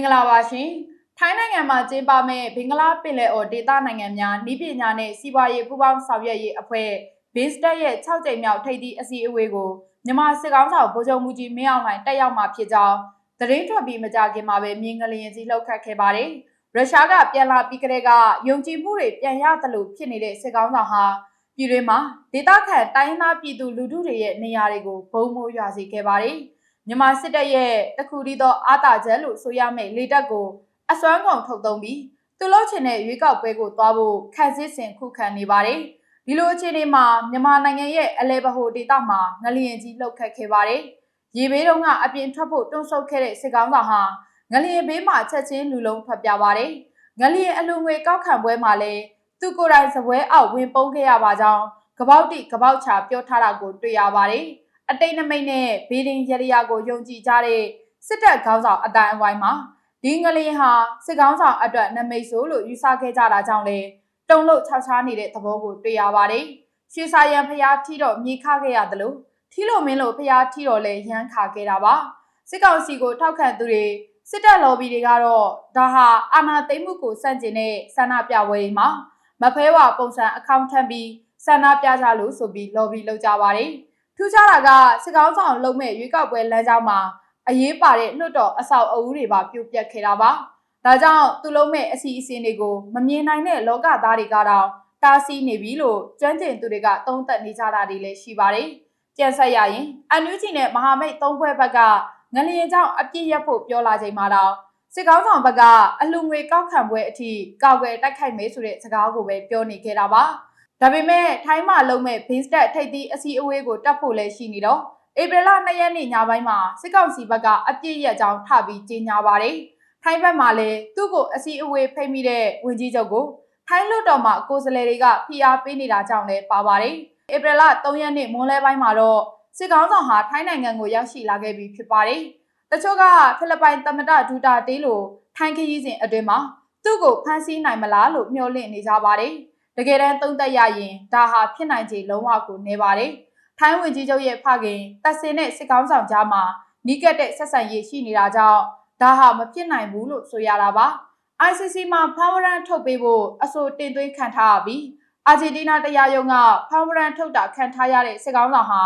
္ဂလာပါရှင်။ထိုင်းနိုင်ငံမှာကျင်းပမဲ့ဘင်္ဂလားပင်လယ်အော်ဒေသနိုင်ငံများဤပညာနဲ့စီးပွားရေးပူးပေါင်းဆောင်ရွက်ရေးအဖွဲ့ BISTEC ရဲ့6ကြိမ်မြောက်ထိပ်သီးအစည်းအဝေးကိုမြန်မာစစ်ကောင်ဆောင်ဗိုလ်ချုပ်မှုကြီးမင်းအောင်လှိုင်တက်ရောက်မှာဖြစ်ကြောင်းသတင်းထွက်ပြီးမကြခင်မှာပဲမြင်းငလျင်ကြီးလှုပ်ခတ်ခဲ့ပါတယ်။ရုရှားကပြန်လာပြီးကတည်းကယုံကြည်မှုတွေပြန်ရသလိုဖြစ်နေတဲ့စစ်ကောင်ဆောင်ဟာပြည်တွင်းမှာဒေသခံတိုင်းရင်းသားပြည်သူလူထုတွေရဲ့နေရာတွေကိုဘုံမိုးရွာစေခဲ့ပါတယ်။ မြန်မာစစ်တပ်ရဲ့တခုတည်းသောအာတာချက်လို့ဆိုရမယ့်လေတပ်ကိုအစွမ်းကုန်ထုတ်သုံးပြီးသူလှုပ်ချင်တဲ့ရွေးကောက်ပွဲကိုသွားဖို့ခံစစ်ဆင်ခုခံနေပါတယ်။ဒီလိုအခြေအနေမှာမြန်မာနိုင်ငံရဲ့အလဲဘဟိုဒေသမှာငလျင်ကြီးလှုပ်ခတ်ခဲ့ပါတယ်။ရေဘေးတုန်းကအပြင်ထွက်ဖို့တွန်းဆုတ်ခဲ့တဲ့စစ်ကောင်ဆောင်ဟာငလျင်ဘေးမှာချက်ချင်းလူလုံးထွက်ပြပါတယ်။ငလျင်အလူငွေကောက်ခံပွဲမှာလည်းသူကိုယ်တိုင်စပွဲအောက်ဝင်ပုန်းခဲ့ရပါကြောင်းကပောက်တိကပောက်ချပြောထားတာကိုတွေ့ရပါတယ်။ အတိတ်နမိတ်နဲ့ဘေးဒင်ရရယာကိုယုံကြည်ကြတဲ့စစ်တပ်ခေါင်းဆောင်အတိုင်းအဝိုင်းမှာဒီငလျင်ဟာစစ်ကောင်းဆောင်အတွက်နမိတ်ဆိုးလို့ယူဆခဲ့ကြတာကြောင့်လေတုံလို့ခြောက်ခြားနေတဲ့သဘောကိုတွေ့ရပါတယ်။ရွှေစာရန်ဖျားထီတော့မြေခခဲ့ရတယ်လို့ထီလို့မင်းလို့ဖျားထီတော့လဲရမ်းခါခဲ့တာပါ။စစ်ကောင်စီကိုထောက်ခံသူတွေစစ်တပ်လော်ဘီတွေကတော့ဒါဟာအာဏာသိမ်းမှုကိုစန့်ကျင်တဲ့ဆန္ဒပြပွဲတွေမှာမဖဲဝါပုံစံအကောင့်ထပ်ပြီးဆန္ဒပြကြလို့ဆိုပြီးလော်ဘီလုပ်ကြပါတယ်။ ထူးခြားတာကစစ်ကောင်းဆောင်လုံးမဲ့ရွေးကောက်ပွဲလမ်းကြောင်းမှာအရေးပါတဲ့လွှတ်တော်အဆောက်အဦတွေပါပြုတ်ပြတ်ခဲ့တာပါ။ဒါကြောင့်သူလုံးမဲ့အစီအစဉ်တွေကိုမမြင်နိုင်တဲ့လောကသားတွေကတော့တားဆီးနေပြီလို့ကျွမ်းကျင်သူတွေကသုံးသပ်နေကြတာတွေလည်းရှိပါတယ်။ကြံဆက်ရရင်အန်ယူဂျီနဲ့မဟာမိတ်သုံးဖွဲ့ဘက်ကငလျင်ကြောင့်အပြစ်ရက်ဖို့ပြောလာချိန်မှာတော့စစ်ကောင်းဆောင်ဘက်ကအလူငွေကောက်ခံပွဲအထိကောက်ွယ်တိုက်ခိုက်မယ်ဆိုတဲ့စကားကိုပဲပြောနေခဲ့တာပါ။ ဒါပေမဲ့ထိုင်းမှာလုံးမဲ့ဘင်းစတက်ထိပ်သီးအစည်းအဝေးကိုတက်ဖို့လည်းရှိနေတော့ဧပြီလ2ရက်နေ့ညပိုင်းမှာစစ်ကောင်စီဘက်ကအပြစ်ရကြောင်းထပြီးကြေညာပါတယ်။ထိုင်းဘက်မှာလည်းသူ့ကိုအစည်းအဝေးဖိတ်မိတဲ့ဝင်ကြီးချုပ်ကိုထိုင်းလွှတ်တော်မှာကိုယ်စားလှယ်တွေကဖိအားပေးနေတာကြောင့်လည်းပါပါတယ်။ဧပြီလ3ရက်နေ့မွန်းလဲပိုင်းမှာတော့စစ်ကောင်ဆောင်ဟာထိုင်းနိုင်ငံကိုရောက်ရှိလာခဲ့ပြီဖြစ်ပါတယ်။တချို့ကဖိလစ်ပိုင်သမ္မတဒူတာတေးလိုထိုင်းခရီးစဉ်အတွင်းမှာသူ့ကိုဖမ်းဆီးနိုင်မလားလို့မျှော်လင့်နေကြပါတယ်။ တကယ်တမ်းသုံးသက်ရရင်ဒါဟာဖြစ်နိုင်ခြေလုံးဝကိုနေပါတယ်။ထိုင်းဝင်ကြီးချုပ်ရဲ့ဖခင်တပ်စင်နဲ့စစ်ကောင်းဆောင်ကြားမှာနီးကပ်တဲ့ဆက်ဆံရေးရှိနေတာကြောင့်ဒါဟာမဖြစ်နိုင်ဘူးလို့ဆိုရတာပါ ICC မှာဖောင်းဝရန်ထုတ်ပေးဖို့အဆိုတင်သွင်းခံထားရပြီးအာဂျင်တီးနားတရားရုံးကဖောင်းဝရန်ထုတ်တာခံထားရတဲ့စစ်ကောင်းဆောင်ဟာ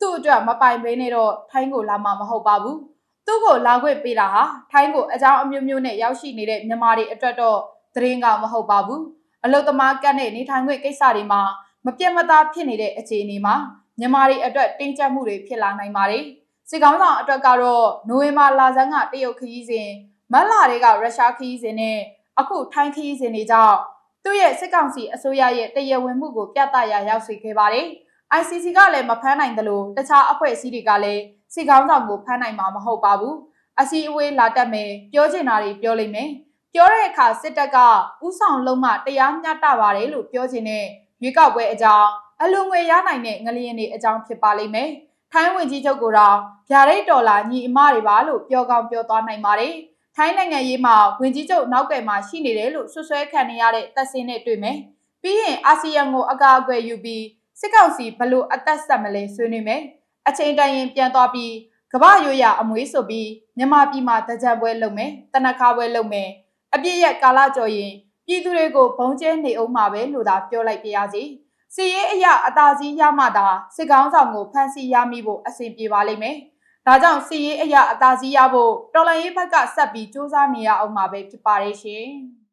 သူ့အတွက်မပိုင်ဘဲနဲ့တော့ထိုင်းကိုလာမှာမဟုတ်ပါဘူးသူ့ကိုလာခွင့်ပေးတာဟာထိုင်းကိုအကြောင်းအမျိုးမျိုးနဲ့ရောက်ရှိနေတဲ့မြန်မာတွေအတွက်တော့သတင်းကမဟုတ်ပါဘူး အလုသမားကတ်နဲ့နေထိုင်ခွင့်ကိစ္စတွေမှာမပြတ်မသားဖြစ်နေတဲ့အခြေအနေမှာမြန်မာတွေအတွက်တင်းကျပ်မှုတွေဖြစ်လာနိုင်ပါတယ်။စစ်ကောင်းဆောင်အတွက်ကတော့နိုဝင်ဘာလဆန်းကတရုတ်ခရီးစဉ်မတ်လတွေကရုရှားခရီးစဉ်နဲ့အခုထိုင်းခရီးစဉ်တွေကြောင့်သူ့ရဲ့စစ်ကောင်စီအစိုးရရဲ့တရဝင်မှုကိုပြသရာရောက်စေခဲ့ပါတယ်။ ICC ကလည်းမဖမ်းနိုင်တယ်လို့တခြားအဖွဲ့အစည်းတွေကလည်းစစ်ကောင်းဆောင်ကိုဖမ်းနိုင်မှာမဟုတ်ပါဘူး။အစည်းအဝေးလာတက်မယ်ပြောချင်တာတွေပြောလိမ့်မယ်။ ပြောတဲ့အခါစစ်တပ်ကဥဆောင်လုံးမှတရားမျှတပါတယ်လို့ပြောချင်တဲ့ရွေးကောက်ပွဲအကြောင်းအလူငွေရနိုင်တဲ့ငလျင်တွေအကြောင်းဖြစ်ပါလိမ့်မယ်။ထိုင်းဝင်ကြီးချုပ်ကတော့ဗျာဒိတ်ဒေါ်လာညီအမတွေပါလို့ပြောကောင်းပြောသွားနိုင်ပါတယ်။ထိုင်းနိုင်ငံရေးမှာဝင်ကြီးချုပ်နောက်ကယ်မှာရှိနေတယ်လို့ဆွဆွဲခံနေရတဲ့တပ်စင်းနဲ့တွေ့မယ်။ပြီးရင်အာဆီယံကိုအကာအကွယ်ယူပြီးစစ်ကောင်စီဘလို့အသက်ဆက်မလဲဆွေးနွေးမယ်။အချိန်တိုင်းရင်ပြန်သွားပြီးကမ္ဘာရိုးရအမွေးဆိုပြီးမြန်မာပြည်မှာတကြံပွဲလုပ်မယ်။တနခါပွဲလုပ်မယ်။ အပြည့်ရဲ့ကာလကျော်ရင်ပြည်သူတွေကိုဘုံကျဲနေအောင်မှာပဲလို့သာပြောလိုက်ပြရစီ။စီရေးအရာအသာစီးရမှသာစစ်ကောင်းဆောင်ကိုဖမ်းဆီးရမိဖို့အဆင်ပြေပါလိမ့်မယ်။ဒါကြောင့်စီရေးအရာအသာစီးရဖို့တော်လိုင်းရေးဘက်ကဆက်ပြီးစူးစမ်းနေရအောင်မှာပဲဖြစ်ပါရဲ့ရှင်။